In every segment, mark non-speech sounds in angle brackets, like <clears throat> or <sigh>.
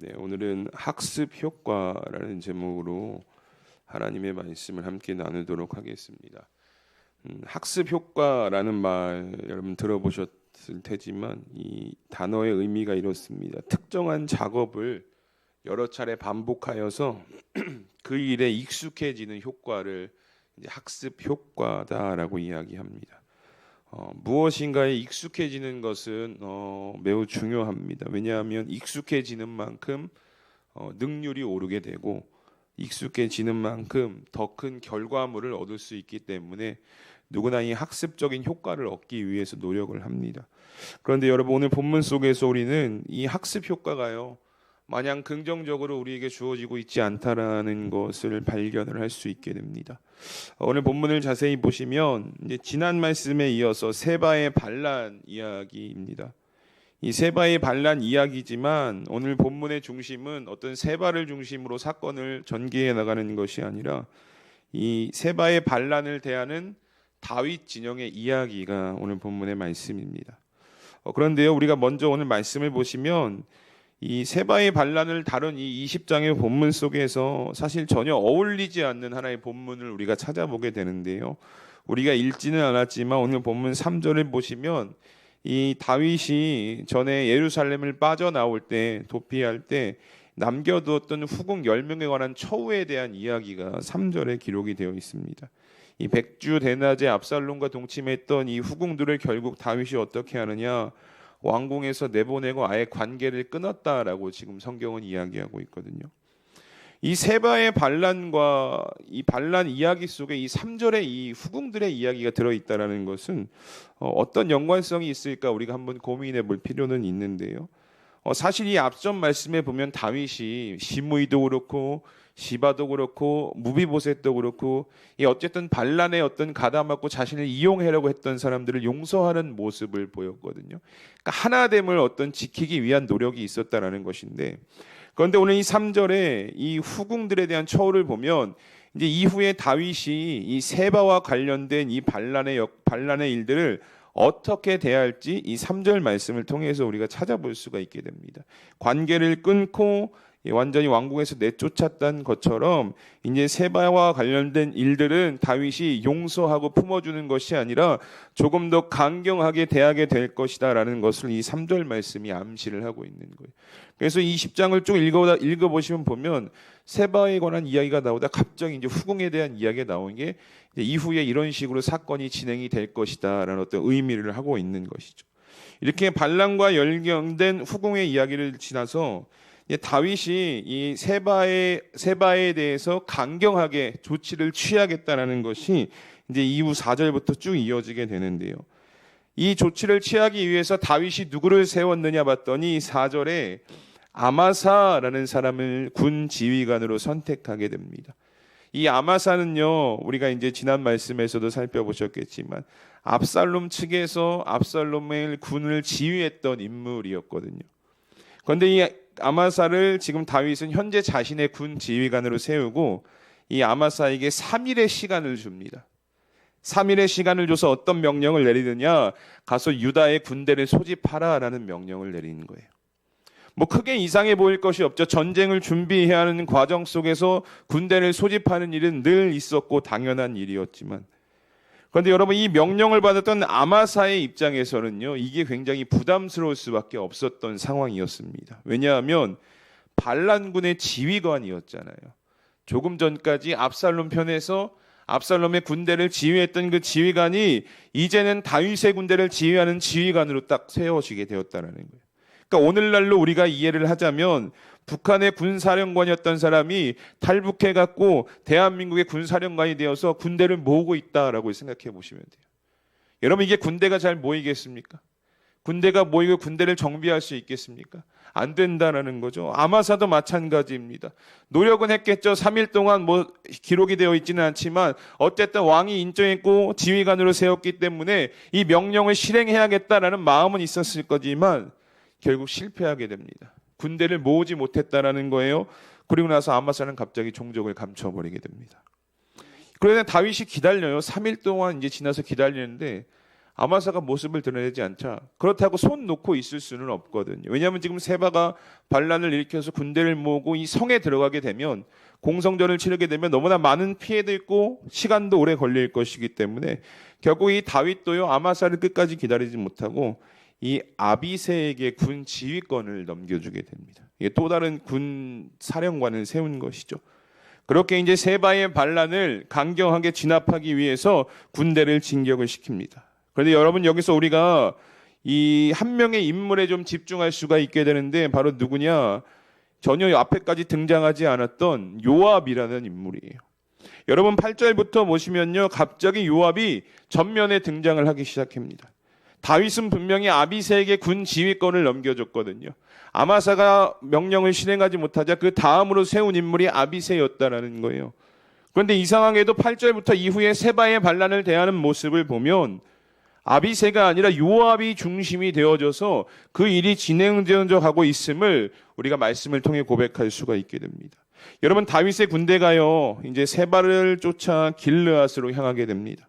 네, 오늘은 학습 효과라는 제목으로 하나님의 말씀을 함께 나누도록 하겠습니다. 음, 학습 효과라는 말 여러분 들어보셨을 테지만 이 단어의 의미가 이렇습니다. 특정한 작업을 여러 차례 반복하여서 <clears throat> 그 일에 익숙해지는 효과를 학습 효과다라고 이야기합니다. 어, 무엇인가에 익숙해지는 것은 어, 매우 중요합니다. 왜냐하면 익숙해지는 만큼 어, 능률이 오르게 되고 익숙해지는 만큼 더 큰 결과물을 얻을 수 있기 때문에 누구나 이 학습적인 효과를 얻기 위해서 노력을 합니다. 그런데 여러분 오늘 본문 속에서 우리는 이 학습 효과가요. 마냥 긍정적으로 우리에게 주어지고 있지 않다라는 것을 발견을 할 수 있게 됩니다. 오늘 본문을 자세히 보시면 지난 말씀에 이어서 세바의 반란 이야기입니다. 이 세바의 반란 이야기지만 오늘 본문의 중심은 어떤 세바를 중심으로 사건을 전개해 나가는 것이 아니라 이 세바의 반란을 대하는 다윗 진영의 이야기가 오늘 본문의 말씀입니다. 어, 그런데요, 우리가 먼저 오늘 말씀을 보시면 이 세바의 반란을 다룬 이 20장의 본문 속에서 사실 전혀 어울리지 않는 하나의 본문을 우리가 찾아보게 되는데요. 우리가 읽지는 않았지만 오늘 본문 3절을 보시면 이 다윗이 전에 예루살렘을 빠져나올 때 도피할 때 남겨두었던 후궁 10명에 관한 처우에 대한 이야기가 3절에 기록이 되어 있습니다. 이 백주 대낮에 압살롬과 동침했던 이 후궁들을 결국 다윗이 어떻게 하느냐 왕궁에서 내보내고 아예 관계를 끊었다라고 지금 성경은 이야기하고 있거든요. 이 세바의 반란과 이 반란 이야기 속에 이 3절의 이 후궁들의 이야기가 들어 있다라는 것은 어, 어떤 연관성이 있을까 우리가 한번 고민해 볼 필요는 있는데요. 어, 사실 이 앞전 말씀에 보면 다윗이 시므이도 그렇고 시바도 그렇고 무비보셋도 그렇고 이 어쨌든 반란의 어떤 가담하고 자신을 이용하려고 했던 사람들을 용서하는 모습을 보였거든요. 그러니까 하나됨을 어떤 지키기 위한 노력이 있었다라는 것인데 그런데 오늘 이 3절에 이 후궁들에 대한 처우를 보면 이제 이후에 다윗이 이 세바와 관련된 이 반란의 역, 반란의 일들을 어떻게 대할지 이 3절 말씀을 통해서 우리가 찾아볼 수가 있게 됩니다. 관계를 끊고 완전히 왕궁에서 내쫓았던 것처럼 이제 세바와 관련된 일들은 다윗이 용서하고 품어주는 것이 아니라 조금 더 강경하게 대하게 될 것이다라는 것을 이 3절 말씀이 암시를 하고 있는 거예요. 그래서 이 10장을 쭉 읽어 읽어 보시면 보면 세바에 관한 이야기가 나오다 갑자기 이제 후궁에 대한 이야기가 나오는 게 이후에 이런 식으로 사건이 진행이 될 것이다라는 어떤 의미를 하고 있는 것이죠. 이렇게 반란과 열경된 후궁의 이야기를 지나서 다윗이 이 세바에 세바에 대해서 강경하게 조치를 취하겠다라는 것이 이제 이후 4절부터 쭉 이어지게 되는데요. 이 조치를 취하기 위해서 다윗이 누구를 세웠느냐 봤더니 4절에 아마사라는 사람을 군 지휘관으로 선택하게 됩니다. 이 아마사는요, 우리가 이제 지난 말씀에서도 살펴보셨겠지만 압살롬 측에서 압살롬의 군을 지휘했던 인물이었거든요. 그런데 이 아마사를 지금 다윗은 현재 자신의 군 지휘관으로 세우고 이 아마사에게 3일의 시간을 줍니다. 3일의 시간을 줘서 어떤 명령을 내리느냐? 가서 유다의 군대를 소집하라라는 명령을 내리는 거예요. 뭐 크게 이상해 보일 것이 없죠. 전쟁을 준비해야 하는 과정 속에서 군대를 소집하는 일은 늘 있었고 당연한 일이었지만 그런데 여러분 이 명령을 받았던 아마사의 입장에서는요 이게 굉장히 부담스러울 수밖에 없었던 상황이었습니다. 왜냐하면 반란군의 지휘관이었잖아요. 조금 전까지 압살롬 편에서 압살롬의 군대를 지휘했던 그 지휘관이 이제는 다윗의 군대를 지휘하는 지휘관으로 딱 세워지게 되었다는 거예요. 그러니까 오늘날로 우리가 이해를 하자면 북한의 군사령관이었던 사람이 탈북해 갖고 대한민국의 군사령관이 되어서 군대를 모으고 있다라고 생각해 보시면 돼요. 여러분 이게 군대가 잘 모이겠습니까? 군대가 모이고 군대를 정비할 수 있겠습니까? 안 된다라는 거죠. 아마사도 마찬가지입니다. 노력은 했겠죠. 3일 동안 뭐 기록이 되어 있지는 않지만 어쨌든 왕이 인정했고 지휘관으로 세웠기 때문에 이 명령을 실행해야겠다라는 마음은 있었을 거지만 결국 실패하게 됩니다. 군대를 모으지 못했다라는 거예요. 그리고 나서 아마사는 갑자기 종족을 감춰버리게 됩니다. 그러나 다윗이 기다려요. 3일 동안 이제 지나서 기다리는데 아마사가 모습을 드러내지 않자 그렇다고 손 놓고 있을 수는 없거든요. 왜냐하면 지금 세바가 반란을 일으켜서 군대를 모으고 이 성에 들어가게 되면 공성전을 치르게 되면 너무나 많은 피해도 있고 시간도 오래 걸릴 것이기 때문에 결국 이 다윗도요 아마사를 끝까지 기다리지 못하고 이 아비세에게 군 지휘권을 넘겨주게 됩니다. 이게 또 다른 군 사령관을 세운 것이죠. 그렇게 이제 세바의 반란을 강경하게 진압하기 위해서 군대를 진격을 시킵니다. 그런데 여러분 여기서 우리가 이 한 명의 인물에 좀 집중할 수가 있게 되는데 바로 누구냐? 전혀 앞에까지 등장하지 않았던 요압이라는 인물이에요. 여러분 8절부터 보시면요. 갑자기 요압이 전면에 등장을 하기 시작합니다. 다윗은 분명히 아비세에게 군 지휘권을 넘겨줬거든요. 아마사가 명령을 실행하지 못하자 그 다음으로 세운 인물이 아비세였다라는 거예요. 그런데 이상하게도 8절부터 이후에 세바의 반란을 대하는 모습을 보면 아비세가 아니라 요압이 중심이 되어져서 그 일이 진행되어 가고 있음을 우리가 말씀을 통해 고백할 수가 있게 됩니다. 여러분 다윗의 군대가요 이제 세바를 쫓아 길르앗으로 향하게 됩니다.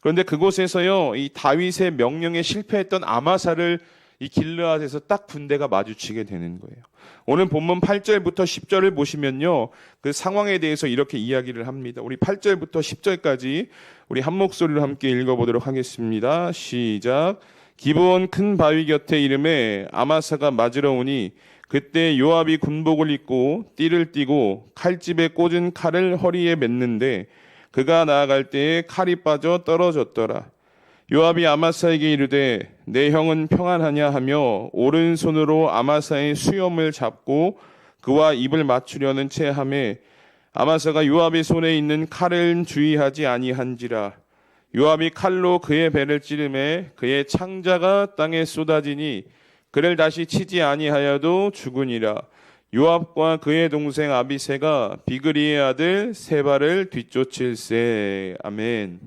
그런데 그곳에서요 이 다윗의 명령에 실패했던 아마사를 이 길르앗에서 딱 군대가 마주치게 되는 거예요. 오늘 본문 8절부터 10절을 보시면요. 그 상황에 대해서 이렇게 이야기를 합니다. 우리 8절부터 10절까지 우리 한 목소리로 함께 읽어 보도록 하겠습니다. 시작. 기브온 큰 바위 곁에 이름에 아마사가 맞으러 오니 그때 요압이 군복을 입고 띠를 띠고 칼집에 꽂은 칼을 허리에 맸는데 그가 나아갈 때에 칼이 빠져 떨어졌더라. 요압이 아마사에게 이르되 내 형은 평안하냐 하며 오른손으로 아마사의 수염을 잡고 그와 입을 맞추려는 채 하매 아마사가 요압의 손에 있는 칼을 주의하지 아니한지라 요압이 칼로 그의 배를 찌르매 그의 창자가 땅에 쏟아지니 그를 다시 치지 아니하여도 죽으니라 요압과 그의 동생 아비세가 비그리의 아들 세바를 뒤쫓을세 아멘.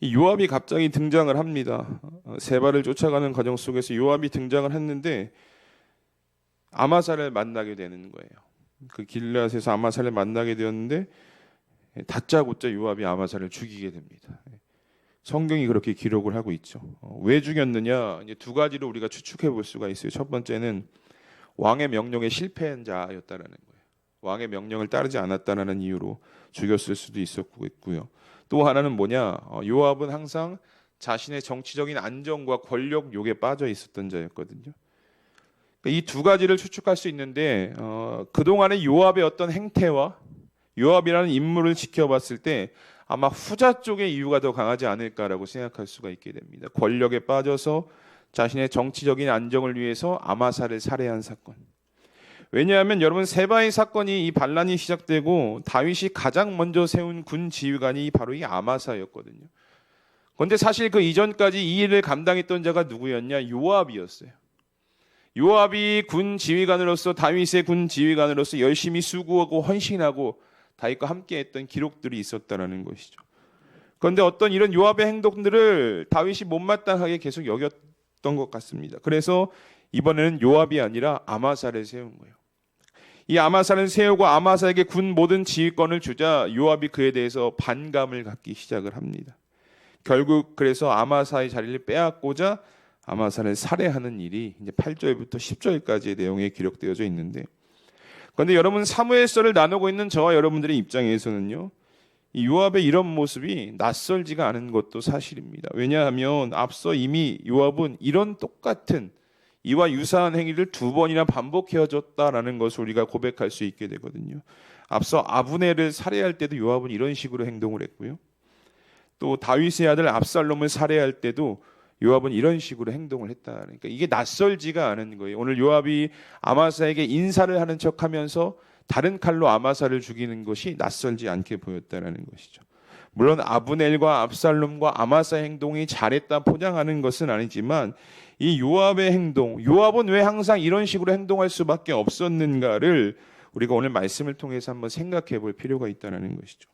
이 요압이 갑자기 등장을 합니다. 세바를 쫓아가는 과정 속에서 요압이 등장을 했는데 아마사를 만나게 되는 거예요. 그 길앗에서 아마사를 만나게 되었는데 다짜고짜 요압이 아마사를 죽이게 됩니다. 성경이 그렇게 기록을 하고 있죠. 어, 왜 죽였느냐? 두 가지로 우리가 추측해 볼 수가 있어요. 첫 번째는 왕의 명령에 실패한 자였다라는 거예요. 왕의 명령을 따르지 않았다는 이유로 죽였을 수도 있었고요. 또 하나는 뭐냐? 어, 요압은 항상 자신의 정치적인 안정과 권력 욕에 빠져 있었던 자였거든요. 그러니까 이두 가지를 추측할 수 있는데 어, 그 동안의 요압의 어떤 행태와 요압이라는 인물을 지켜봤을 때 아마 후자 쪽의 이유가 더 강하지 않을까라고 생각할 수가 있게 됩니다. 권력에 빠져서 자신의 정치적인 안정을 위해서 아마사를 살해한 사건. 왜냐하면 여러분 세바의 사건이 이 반란이 시작되고 다윗이 가장 먼저 세운 군 지휘관이 바로 이 아마사였거든요. 그런데 사실 그 이전까지 이 일을 감당했던 자가 누구였냐? 요압이었어요. 요압이 군 지휘관으로서 다윗의 군 지휘관으로서 열심히 수고하고 헌신하고 다윗과 함께했던 기록들이 있었다라는 것이죠. 그런데 어떤 이런 요압의 행동들을 다윗이 못마땅하게 계속 여겼 던 것 같습니다. 그래서 이번에는 요압이 아니라 아마사를 세운 거예요. 이 아마사를 세우고 아마사에게 군 모든 지휘권을 주자 요압이 그에 대해서 반감을 갖기 시작을 합니다. 결국 그래서 아마사의 자리를 빼앗고자 아마사를 살해하는 일이 이제 8절부터 10절까지의 내용에 기록되어져 있는데 그런데 여러분 사무엘서를 나누고 있는 저와 여러분들의 입장에서는요. 이 요압의 이런 모습이 낯설지가 않은 것도 사실입니다. 왜냐하면 앞서 이미 요압은 이런 똑같은 이와 유사한 행위를 두 번이나 반복해줬다라는 것을 우리가 고백할 수 있게 되거든요. 앞서 아브네를 살해할 때도 요압은 이런 식으로 행동을 했고요. 또 다윗의 아들 압살롬을 살해할 때도 요압은 이런 식으로 행동을 했다. 그러니까 이게 낯설지가 않은 거예요. 오늘 요압이 아마사에게 인사를 하는 척하면서 다른 칼로 아마사를 죽이는 것이 낯설지 않게 보였다라는 것이죠. 물론 아브넬과 압살롬과 아마사 행동이 잘했다 포장하는 것은 아니지만 이 요압의 행동, 요압은 왜 항상 이런 식으로 행동할 수밖에 없었는가를 우리가 오늘 말씀을 통해서 한번 생각해 볼 필요가 있다는 것이죠.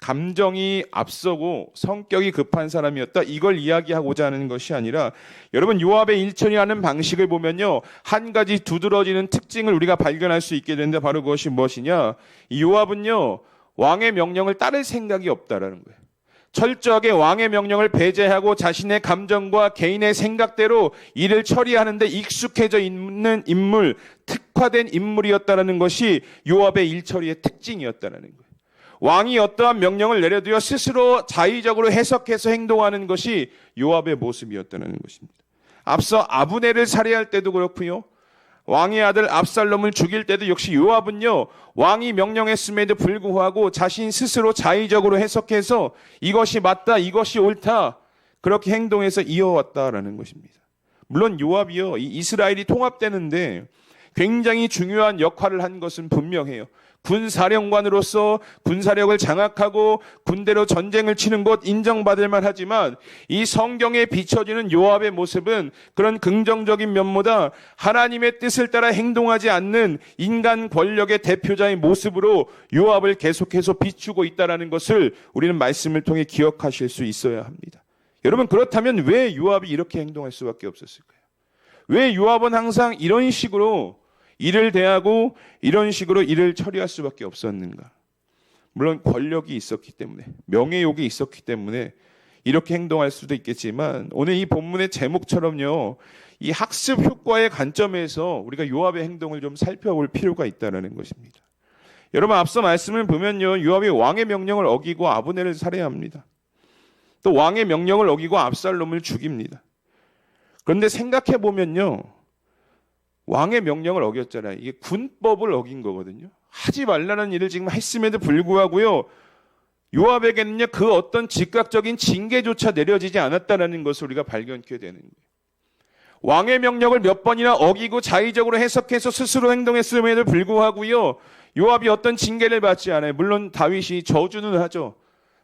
감정이 앞서고 성격이 급한 사람이었다. 이걸 이야기하고자 하는 것이 아니라 여러분 요압의 일천이라는 방식을 보면요. 한 가지 두드러지는 특징을 우리가 발견할 수 있게 되는데 바로 그것이 무엇이냐? 이 요압은요. 왕의 명령을 따를 생각이 없다라는 거예요. 철저하게 왕의 명령을 배제하고 자신의 감정과 개인의 생각대로 일을 처리하는데 익숙해져 있는 인물, 특화된 인물이었다는 것이 요압의 일처리의 특징이었다는 거예요. 왕이 어떠한 명령을 내려두어 스스로 자의적으로 해석해서 행동하는 것이 요압의 모습이었다는 것입니다. 앞서 아브네를 살해할 때도 그렇고요. 왕의 아들 압살롬을 죽일 때도 역시 요압은요, 왕이 명령했음에도 불구하고 자신 스스로 자의적으로 해석해서 이것이 맞다, 이것이 옳다, 그렇게 행동해서 이어왔다라는 것입니다. 물론 요압이요, 이 이스라엘이 통합되는데 굉장히 중요한 역할을 한 것은 분명해요. 군사령관으로서 군사력을 장악하고 군대로 전쟁을 치는 것 인정받을 만하지만 이 성경에 비춰지는 요압의 모습은 그런 긍정적인 면보다 하나님의 뜻을 따라 행동하지 않는 인간 권력의 대표자의 모습으로 요압을 계속해서 비추고 있다라는 것을 우리는 말씀을 통해 기억하실 수 있어야 합니다. 여러분 그렇다면 왜 요압이 이렇게 행동할 수밖에 없었을까요? 왜 요압은 항상 이런 식으로 일을 대하고 이런 식으로 일을 처리할 수밖에 없었는가? 물론 권력이 있었기 때문에 명예욕이 있었기 때문에 이렇게 행동할 수도 있겠지만 오늘 이 본문의 제목처럼요. 이 학습 효과의 관점에서 우리가 요압의 행동을 좀 살펴볼 필요가 있다는 것입니다. 여러분 앞서 말씀을 보면요. 요압이 왕의 명령을 어기고 아브네를 살해합니다. 또 왕의 명령을 어기고 압살롬을 죽입니다. 그런데 생각해 보면요. 왕의 명령을 어겼잖아요. 이게 군법을 어긴 거거든요. 하지 말라는 일을 지금 했음에도 불구하고요. 요압에게는요, 그 어떤 즉각적인 징계조차 내려지지 않았다는 것을 우리가 발견케 되는 거예요. 왕의 명령을 몇 번이나 어기고 자의적으로 해석해서 스스로 행동했음에도 불구하고요. 요압이 어떤 징계를 받지 않아요. 물론 다윗이 저주는 하죠.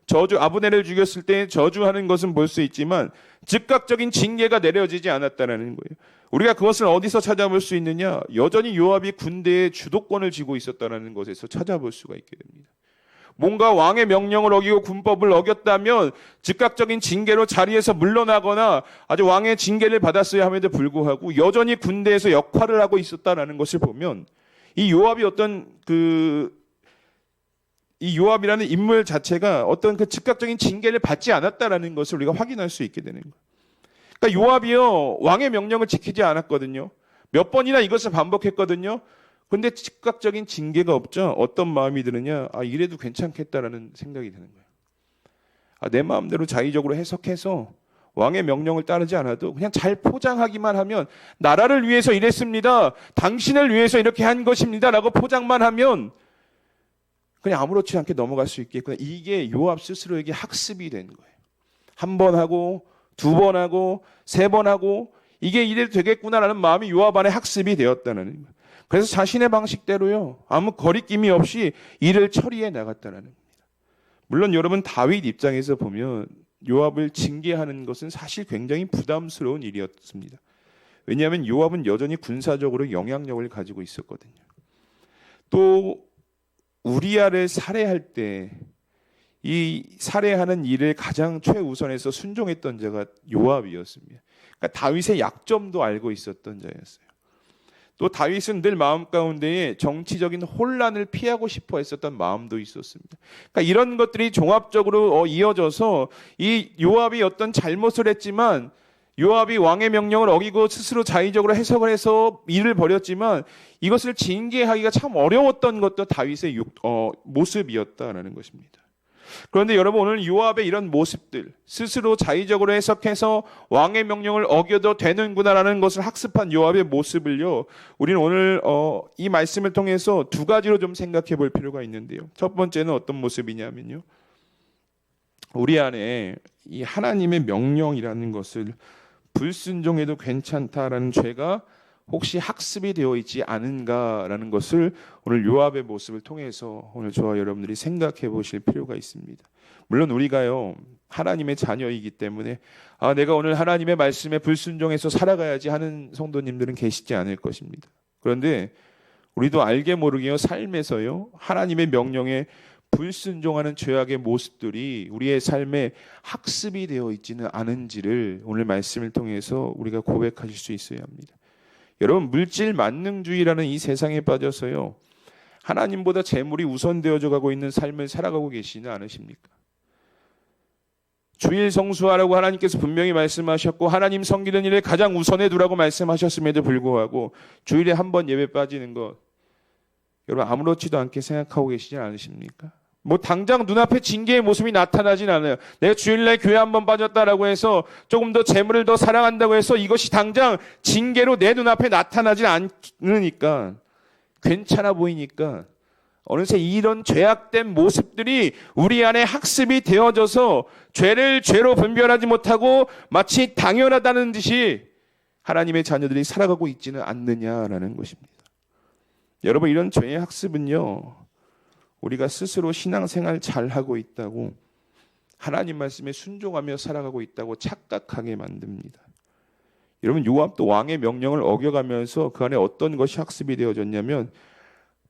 저주 아브네를 죽였을 때 저주하는 것은 볼 수 있지만 즉각적인 징계가 내려지지 않았다는 거예요. 우리가 그것을 어디서 찾아볼 수 있느냐? 여전히 요압이 군대의 주도권을 쥐고 있었다는 것에서 찾아볼 수가 있게 됩니다. 뭔가 왕의 명령을 어기고 군법을 어겼다면 즉각적인 징계로 자리에서 물러나거나 아주 왕의 징계를 받았어야 함에도 불구하고 여전히 군대에서 역할을 하고 있었다라는 것을 보면 이 요압이 어떤 그 이 요압이라는 인물 자체가 어떤 그 즉각적인 징계를 받지 않았다라는 것을 우리가 확인할 수 있게 되는 거예요. 그러니까 요압이요 왕의 명령을 지키지 않았거든요. 몇 번이나 이것을 반복했거든요. 근데 즉각적인 징계가 없죠. 어떤 마음이 드느냐? 아 이래도 괜찮겠다라는 생각이 드는 거예요. 아, 내 마음대로 자의적으로 해석해서 왕의 명령을 따르지 않아도 그냥 잘 포장하기만 하면 나라를 위해서 일했습니다. 당신을 위해서 이렇게 한 것입니다라고 포장만 하면 그냥 아무렇지 않게 넘어갈 수 있겠구나. 이게 요압 스스로에게 학습이 된 거예요. 한 번 하고 두 번 하고 세 번 하고 이게 이래도 되겠구나라는 마음이 요압 안에 학습이 되었다는 거예요. 그래서 자신의 방식대로요. 아무 거리낌이 없이 일을 처리해 나갔다는 겁니다. 물론 여러분 다윗 입장에서 보면 요압을 징계하는 것은 사실 굉장히 부담스러운 일이었습니다. 왜냐하면 요압은 여전히 군사적으로 영향력을 가지고 있었거든요. 또 우리아를 살해할 때 이 살해하는 일을 가장 최우선에서 순종했던 자가 요압이었습니다. 그러니까 다윗의 약점도 알고 있었던 자였어요. 또 다윗은 늘 마음 가운데에 정치적인 혼란을 피하고 싶어 했었던 마음도 있었습니다. 그러니까 이런 것들이 종합적으로 어, 이어져서 이 요압이 어떤 잘못을 했지만 요압이 왕의 명령을 어기고 스스로 자의적으로 해석을 해서 일을 벌였지만 이것을 징계하기가 참 어려웠던 것도 다윗의 어, 모습이었다라는 것입니다. 그런데 여러분 오늘 요압의 이런 모습들 스스로 자의적으로 해석해서 왕의 명령을 어겨도 되는구나라는 것을 학습한 요압의 모습을요. 우리는 오늘 어, 이 말씀을 통해서 두 가지로 좀 생각해 볼 필요가 있는데요. 첫 번째는 어떤 모습이냐면요. 우리 안에 이 하나님의 명령이라는 것을 불순종해도 괜찮다라는 죄가 혹시 학습이 되어 있지 않은가라는 것을 오늘 요압의 모습을 통해서 오늘 저와 여러분들이 생각해 보실 필요가 있습니다. 물론 우리가요 하나님의 자녀이기 때문에 아 내가 오늘 하나님의 말씀에 불순종해서 살아가야지 하는 성도님들은 계시지 않을 것입니다. 그런데 우리도 알게 모르게요 삶에서요 하나님의 명령에 불순종하는 죄악의 모습들이 우리의 삶에 학습이 되어 있지는 않은지를 오늘 말씀을 통해서 우리가 고백하실 수 있어야 합니다. 여러분 물질 만능주의라는 이 세상에 빠져서요. 하나님보다 재물이 우선되어져 가고 있는 삶을 살아가고 계시는 않으십니까? 주일 성수하라고 하나님께서 분명히 말씀하셨고 하나님 섬기는 일에 가장 우선해 두라고 말씀하셨음에도 불구하고 주일에 한 번 예배 빠지는 것 여러분 아무렇지도 않게 생각하고 계시지 않으십니까? 뭐 당장 눈앞에 징계의 모습이 나타나진 않아요. 내가 주일날 교회 한 번 빠졌다라고 해서 조금 더 재물을 더 사랑한다고 해서 이것이 당장 징계로 내 눈앞에 나타나진 않으니까 괜찮아 보이니까 어느새 이런 죄악된 모습들이 우리 안에 학습이 되어져서 죄를 죄로 분별하지 못하고 마치 당연하다는 듯이 하나님의 자녀들이 살아가고 있지는 않느냐라는 것입니다. 여러분 이런 죄의 학습은요. 우리가 스스로 신앙생활 잘 하고 있다고 하나님 말씀에 순종하며 살아가고 있다고 착각하게 만듭니다. 여러분 요압도 왕의 명령을 어겨가면서 그 안에 어떤 것이 학습이 되어졌냐면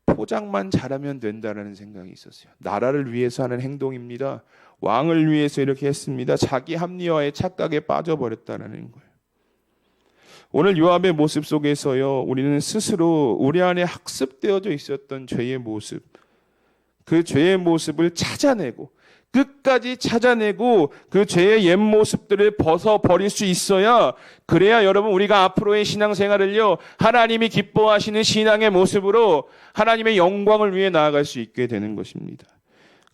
포장만 잘하면 된다라는 생각이 있었어요. 나라를 위해서 하는 행동입니다. 왕을 위해서 이렇게 했습니다. 자기 합리화의 착각에 빠져버렸다라는 거예요. 오늘 요압의 모습 속에서요, 우리는 스스로 우리 안에 학습되어져 있었던 죄의 모습, 그 죄의 모습을 찾아내고 끝까지 찾아내고 그 죄의 옛 모습들을 벗어 버릴 수 있어야 그래야 여러분 우리가 앞으로의 신앙생활을요 하나님이 기뻐하시는 신앙의 모습으로 하나님의 영광을 위해 나아갈 수 있게 되는 것입니다.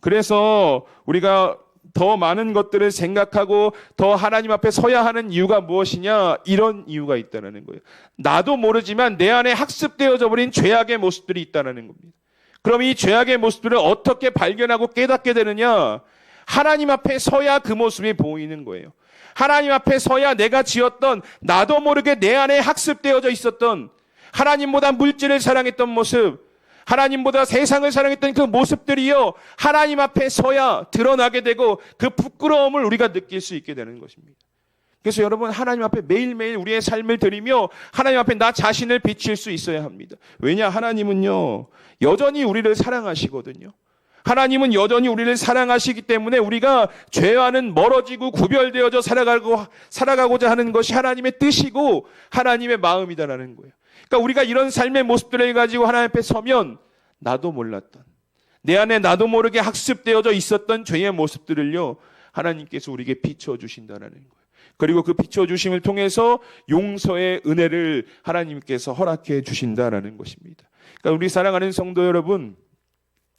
그래서 우리가 더 많은 것들을 생각하고 더 하나님 앞에 서야 하는 이유가 무엇이냐 이런 이유가 있다는 거예요. 나도 모르지만 내 안에 학습되어져 버린 죄악의 모습들이 있다는 겁니다. 그럼 이 죄악의 모습들을 어떻게 발견하고 깨닫게 되느냐? 하나님 앞에 서야 그 모습이 보이는 거예요. 하나님 앞에 서야 내가 지었던 나도 모르게 내 안에 학습되어져 있었던 하나님보다 물질을 사랑했던 모습, 하나님보다 세상을 사랑했던 그 모습들이요. 하나님 앞에 서야 드러나게 되고 그 부끄러움을 우리가 느낄 수 있게 되는 것입니다. 그래서 여러분 하나님 앞에 매일매일 우리의 삶을 드리며 하나님 앞에 나 자신을 비칠 수 있어야 합니다. 왜냐 하나님은요. 여전히 우리를 사랑하시거든요. 하나님은 여전히 우리를 사랑하시기 때문에 우리가 죄와는 멀어지고 구별되어져 살아가고 살아가고자 하는 것이 하나님의 뜻이고 하나님의 마음이다라는 거예요. 그러니까 우리가 이런 삶의 모습들을 가지고 하나님 앞에 서면 나도 몰랐던 내 안에 나도 모르게 학습되어져 있었던 죄의 모습들을요 하나님께서 우리에게 비춰 주신다라는 거예요. 그리고 그 비춰 주심을 통해서 용서의 은혜를 하나님께서 허락해 주신다라는 것입니다. 그러니까 우리 사랑하는 성도 여러분,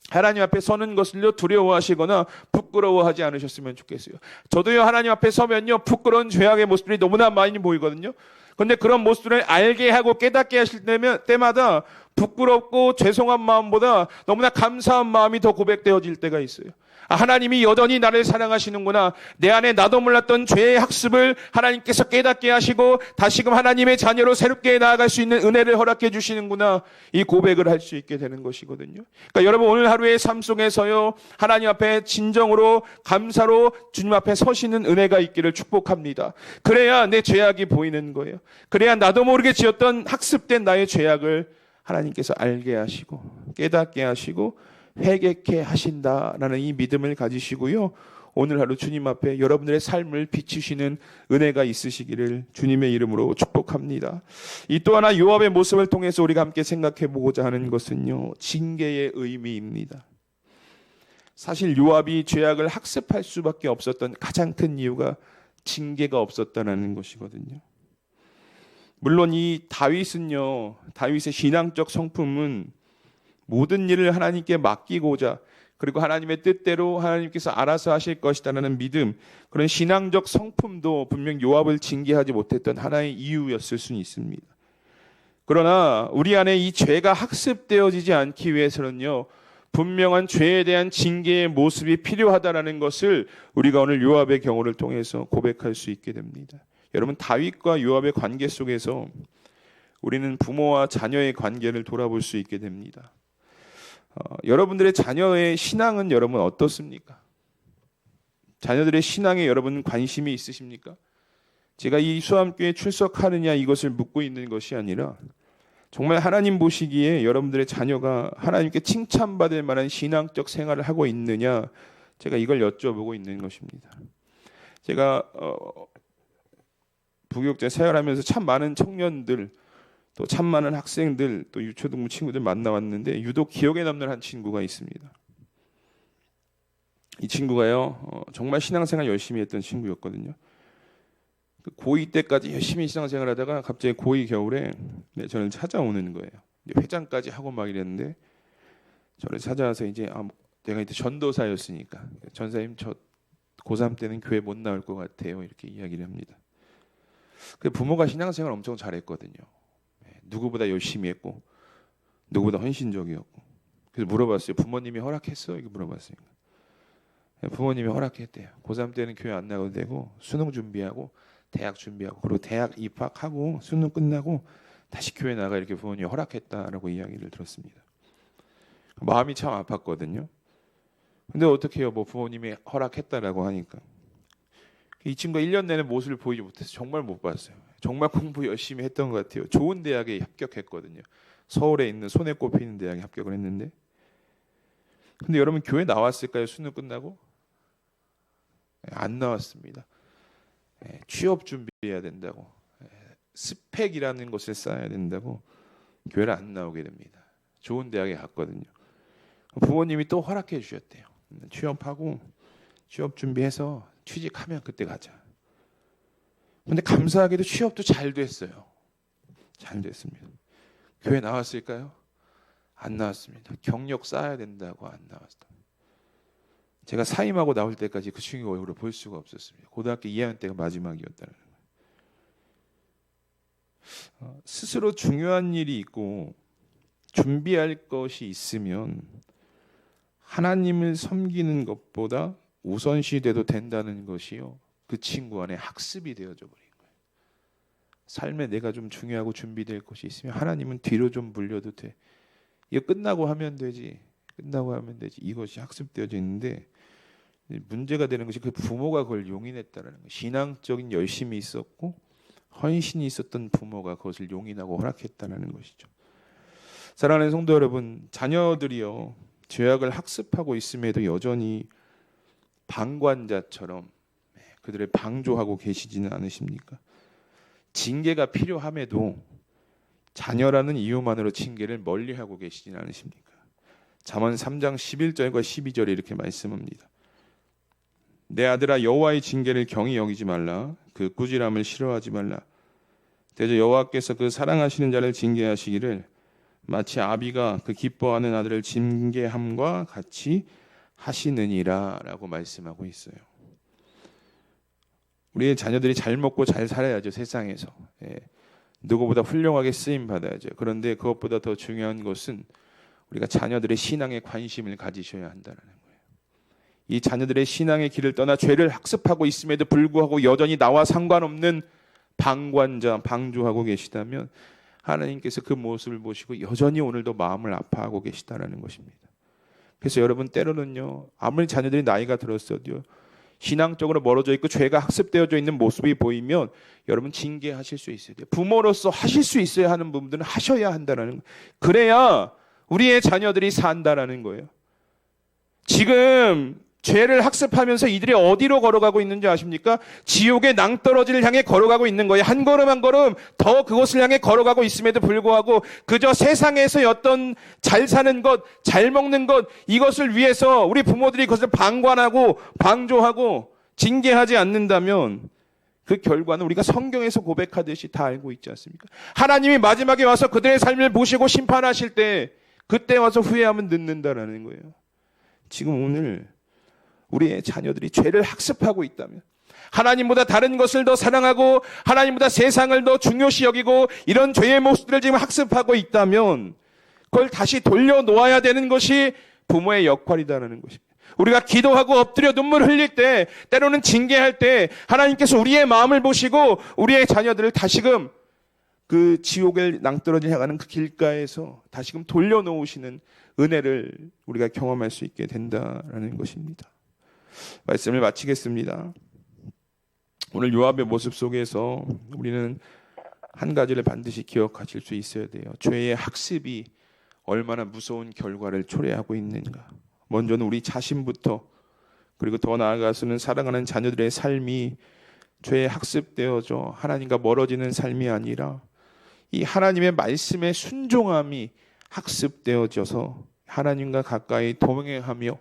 하나님 앞에 서는 것을요 두려워하시거나 부끄러워하지 않으셨으면 좋겠어요. 저도요 하나님 앞에 서면요 부끄러운 죄악의 모습들이 너무나 많이 보이거든요. 근데 그런 모습들을 알게 하고 깨닫게 하실 때마다 부끄럽고 죄송한 마음보다 너무나 감사한 마음이 더 고백되어질 때가 있어요. 아, 하나님이 여전히 나를 사랑하시는구나. 내 안에 나도 몰랐던 죄의 학습을 하나님께서 깨닫게 하시고 다시금 하나님의 자녀로 새롭게 나아갈 수 있는 은혜를 허락해 주시는구나. 이 고백을 할 수 있게 되는 것이거든요. 그러니까 여러분 오늘 하루의 삶 속에서요. 하나님 앞에 진정으로 감사로 주님 앞에 서시는 은혜가 있기를 축복합니다. 그래야 내 죄악이 보이는 거예요. 그래야 나도 모르게 지었던 학습된 나의 죄악을 하나님께서 알게 하시고 깨닫게 하시고 회개케 하신다라는 이 믿음을 가지시고요. 오늘 하루 주님 앞에 여러분들의 삶을 비추시는 은혜가 있으시기를 주님의 이름으로 축복합니다. 이 또 하나 요압의 모습을 통해서 우리가 함께 생각해 보고자 하는 것은요. 징계의 의미입니다. 사실 요압이 죄악을 학습할 수밖에 없었던 가장 큰 이유가 징계가 없었다는 것이거든요. 물론 이 다윗은요. 다윗의 신앙적 성품은 모든 일을 하나님께 맡기고자 그리고 하나님의 뜻대로 하나님께서 알아서 하실 것이다라는 믿음 그런 신앙적 성품도 분명 요압을 징계하지 못했던 하나의 이유였을 수는 있습니다. 그러나 우리 안에 이 죄가 학습되어지지 않기 위해서는요 분명한 죄에 대한 징계의 모습이 필요하다라는 것을 우리가 오늘 요압의 경우를 통해서 고백할 수 있게 됩니다. 여러분 다윗과 요압의 관계 속에서 우리는 부모와 자녀의 관계를 돌아볼 수 있게 됩니다. 어, 여러분들의 자녀의 신앙은 여러분 어떻습니까? 자녀들의 신앙에 여러분 관심이 있으십니까? 제가 이 수함교회 출석하느냐 이것을 묻고 있는 것이 아니라 정말 하나님 보시기에 여러분들의 자녀가 하나님께 칭찬받을 만한 신앙적 생활을 하고 있느냐 제가 이걸 여쭤보고 있는 것입니다. 제가 어, 부교육자 생활하면서 참 많은 청년들 또 참 많은 학생들 또 유초등부 친구들 만나왔는데 유독 기억에 남는 한 친구가 있습니다. 이 친구가요 어, 정말 신앙생활 열심히 했던 친구였거든요. 그 고2 때까지 열심히 신앙생활 하다가 갑자기 고2 겨울에 네, 저를 찾아오는 거예요. 회장까지 하고 막 이랬는데 저를 찾아와서 이제 아, 뭐, 내가 이제 전도사였으니까 전사님 저 고3 때는 교회 못 나올 것 같아요 이렇게 이야기를 합니다. 그 부모가 신앙생활 엄청 잘했거든요. 네, 누구보다 열심히 했고 누구보다 헌신적이었고 그래서 물어봤어요. 부모님이 허락했어? 이렇게 물어봤어요. 네, 부모님이 허락했대요. 고3 때는 교회 안 나가도 되고 수능 준비하고 대학 준비하고 그리고 대학 입학하고 수능 끝나고 다시 교회 나가 이렇게 부모님이 허락했다라고 이야기를 들었습니다. 마음이 참 아팠거든요. 근데 어떻게 해요? 뭐 부모님이 허락했다라고 하니까 이 친구가 1년 내내 모습을 보이지 못해서 정말 못 봤어요. 정말 공부 열심히 했던 것 같아요. 좋은 대학에 합격했거든요. 서울에 있는 손에 꼽히는 대학에 합격을 했는데 근데 여러분 교회 나왔을까요? 수능 끝나고 네, 안 나왔습니다. 네, 취업 준비해야 된다고 네, 스펙이라는 것을 쌓아야 된다고 교회를 안 나오게 됩니다. 좋은 대학에 갔거든요. 부모님이 또 허락해 주셨대요. 취업하고 취업 준비해서 취직하면 그때 가자. 근데 감사하게도 취업도 잘 됐어요. 잘 됐습니다. 교회 나왔을까요? 안 나왔습니다. 경력 쌓아야 된다고 안 나왔다. 제가 사임하고 나올 때까지 그 친구 얼굴을 볼 수가 없었습니다. 고등학교 2학년 때가 마지막이었다는 거예요. 어, 스스로 중요한 일이 있고 준비할 것이 있으면 하나님을 섬기는 것보다 우선시 돼도 된다는 것이요. 그 친구 안에 학습이 되어져 버린 거예요. 삶에 내가 좀 중요하고 준비될 것이 있으면 하나님은 뒤로 좀 물려도 돼. 이거 끝나고 하면 되지. 끝나고 하면 되지. 이것이 학습되어져 있는데 문제가 되는 것이 그 부모가 그걸 용인했다라는 거예요. 신앙적인 열심이 있었고 헌신이 있었던 부모가 그것을 용인하고 허락했다는 것이죠. 사랑하는 성도 여러분, 자녀들이요 죄악을 학습하고 있음에도 여전히 방관자처럼 네, 그들을 방조하고 계시지는 않으십니까? 징계가 필요함에도 자녀라는 이유만으로 징계를 멀리하고 계시지는 않으십니까? 잠언 3장 11절과 12절에 이렇게 말씀합니다. 내 아들아 여호와의 징계를 경히 여기지 말라 그 꾸지람을 싫어하지 말라 대저 여호와께서 그 사랑하시는 자를 징계하시기를 마치 아비가 그 기뻐하는 아들을 징계함과 같이 하시느니라라고 말씀하고 있어요. 우리의 자녀들이 잘 먹고 잘 살아야죠 세상에서 예. 누구보다 훌륭하게 쓰임 받아야죠. 그런데 그것보다 더 중요한 것은 우리가 자녀들의 신앙에 관심을 가지셔야 한다는 거예요. 이 자녀들의 신앙의 길을 떠나 죄를 학습하고 있음에도 불구하고 여전히 나와 상관없는 방관자, 방주하고 계시다면 하나님께서 그 모습을 보시고 여전히 오늘도 마음을 아파하고 계시다라는 것입니다. 그래서 여러분 때로는요 아무리 자녀들이 나이가 들었어도 신앙적으로 멀어져 있고 죄가 학습되어져 있는 모습이 보이면 여러분 징계하실 수 있어야 돼요. 부모로서 하실 수 있어야 하는 부분들은 하셔야 한다는 거예요. 그래야 우리의 자녀들이 산다라는 거예요. 지금 죄를 학습하면서 이들이 어디로 걸어가고 있는지 아십니까? 지옥의 낭떠러지를 향해 걸어가고 있는 거예요. 한 걸음 한 걸음 더 그것을 향해 걸어가고 있음에도 불구하고 그저 세상에서 어떤 잘 사는 것, 잘 먹는 것 이것을 위해서 우리 부모들이 그것을 방관하고 방조하고 징계하지 않는다면 그 결과는 우리가 성경에서 고백하듯이 다 알고 있지 않습니까? 하나님이 마지막에 와서 그들의 삶을 보시고 심판하실 때 그때 와서 후회하면 늦는다라는 거예요. 지금 오늘 우리의 자녀들이 죄를 학습하고 있다면 하나님보다 다른 것을 더 사랑하고 하나님보다 세상을 더 중요시 여기고 이런 죄의 모습들을 지금 학습하고 있다면 그걸 다시 돌려놓아야 되는 것이 부모의 역할이다라는 것입니다. 우리가 기도하고 엎드려 눈물 흘릴 때 때로는 징계할 때 하나님께서 우리의 마음을 보시고 우리의 자녀들을 다시금 그 지옥을 낭떠러지 향하는 그 길가에서 다시금 돌려놓으시는 은혜를 우리가 경험할 수 있게 된다라는 것입니다. 말씀을 마치겠습니다. 오늘 요압의 모습 속에서 우리는 한 가지를 반드시 기억하실 수 있어야 돼요. 죄의 학습이 얼마나 무서운 결과를 초래하고 있는가. 먼저는 우리 자신부터 그리고 더 나아가서는 사랑하는 자녀들의 삶이 죄에 학습되어져 하나님과 멀어지는 삶이 아니라 이 하나님의 말씀에 순종함이 학습되어져서 하나님과 가까이 동행하며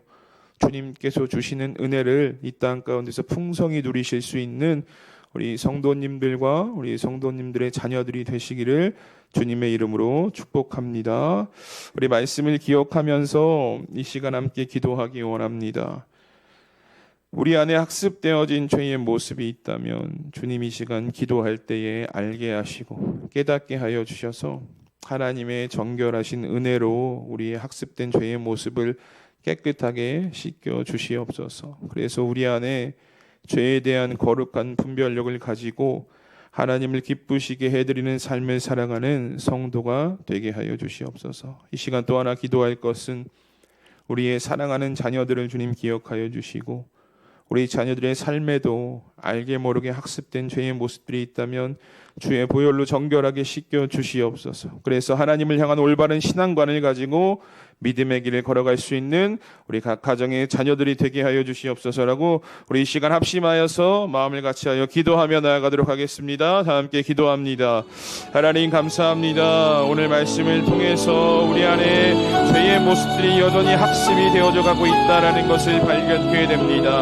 주님께서 주시는 은혜를 이 땅 가운데서 풍성히 누리실 수 있는 우리 성도님들과 우리 성도님들의 자녀들이 되시기를 주님의 이름으로 축복합니다. 우리 말씀을 기억하면서 이 시간 함께 기도하기 원합니다. 우리 안에 학습되어진 죄의 모습이 있다면 주님 이 시간 기도할 때에 알게 하시고 깨닫게 하여 주셔서 하나님의 정결하신 은혜로 우리의 학습된 죄의 모습을 깨끗하게 씻겨 주시옵소서. 그래서 우리 안에 죄에 대한 거룩한 분별력을 가지고 하나님을 기쁘시게 해드리는 삶을 살아가는 성도가 되게 하여 주시옵소서. 이 시간 또 하나 기도할 것은 우리의 사랑하는 자녀들을 주님 기억하여 주시고 우리 자녀들의 삶에도 알게 모르게 학습된 죄의 모습들이 있다면 주의 보혈로 정결하게 씻겨 주시옵소서. 그래서 하나님을 향한 올바른 신앙관을 가지고 믿음의 길을 걸어갈 수 있는 우리 각 가정의 자녀들이 되게 하여 주시옵소서라고 우리 이 시간 합심하여서 마음을 같이하여 기도하며 나아가도록 하겠습니다. 다 함께 기도합니다. 하나님 감사합니다. 오늘 말씀을 통해서 우리 안에 죄의 모습들이 여전히 학습이 되어져 가고 있다라는 것을 발견하게 됩니다.